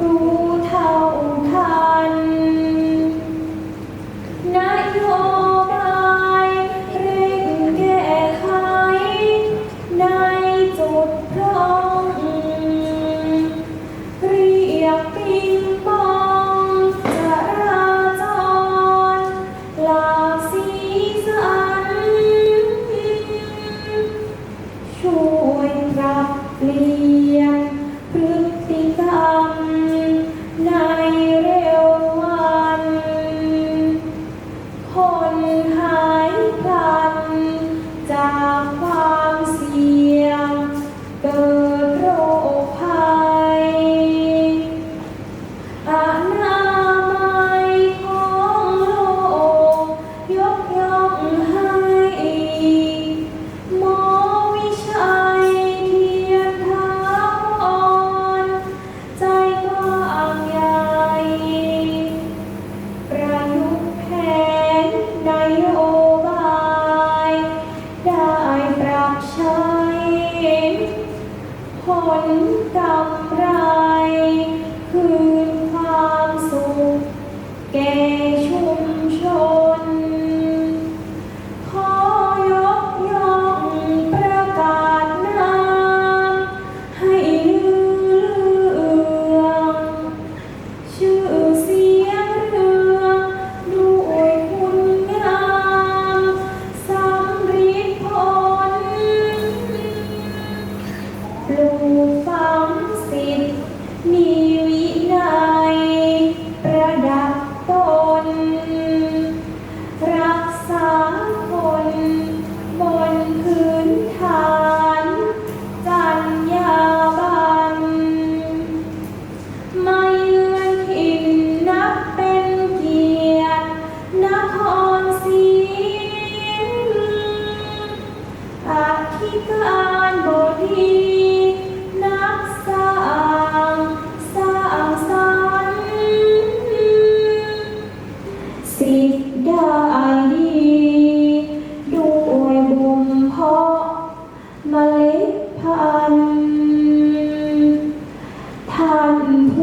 รู้เท่าทันนโยบายเร่งแก้ไขในจุดร่องรียกปิงปองจราจรหลากสีสัน ช่วยรับรี ผลกำไรคืนความสุขแก่ชุม ฐานจัญญาบันมาเยือนถิ่นนับเป็นเกียรตินครศรีอธิการ happy